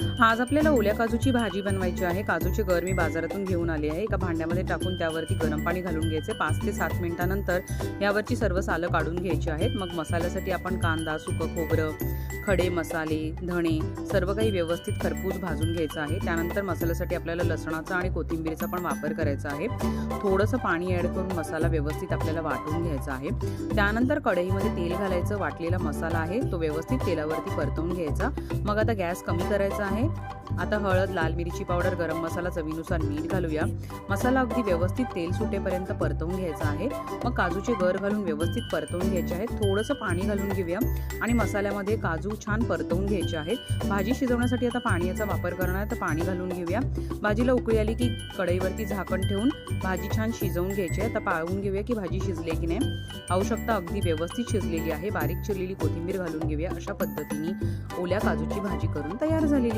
आज आपल्याला ओल्या काजूची भाजी बनवायची आहे. काजूचे गर मी बाजारातून घेऊन आले आहे. एका भांड्यामध्ये टाकून त्यावरती गरम पाणी घालून घ्यायचे. पाच ते सात मिनिटानंतर यावरची सर्व सालं काढून घ्यायची आहेत. मग मसाल्यासाठी आपण कांदा सुकं खोबरं खडे मसाले धणे सर्व काही व्यवस्थित खरपूस भाजून घ्यायचं आहे. त्यानंतर मसाल्यासाठी आपल्याला लसणाचा आणि कोथिंबीरचा पण वापर करायचा आहे. थोडंसं पाणी ॲड करून मसाला व्यवस्थित आपल्याला वाटून घ्यायचा आहे. त्यानंतर कढईमध्ये तेल घालायचं. वाटलेला मसाला आहे. तो व्यवस्थित तेलावरती परतवून घ्यायचा. मग आता गॅस कमी करायचा आहे. आता हळद लाल मिरची पावडर गरम मसाला चवीनुसार मीठ घालूया. मसाला अगदी व्यवस्थित तेल सुटेपर्यंत परतवून घ्यायचा आहे. मग काजूचे गर घालून व्यवस्थित परतवून घ्यायचे आहे थोडंसं पाणी घालून घेऊया. आणि मसाल्यामध्ये काजू छान परतवून घ्यायचे आहेत. भाजी शिजवण्यासाठी आता पाण्याचा वापर करणार आहे तर पाणी घालून घेऊया. भाजीला उकळी आली की कढईवरती झाकण ठेवून भाजी छान शिजवून घ्यायची आहे. आता पाळून घेऊया की भाजी शिजली की नाही. पाहू शकता अगदी व्यवस्थित शिजलेली आहे. बारीक चिरलेली कोथिंबीर घालून घेऊया. अशा पद्धतीने ओल्या काजूची भाजी करून तयार झालेली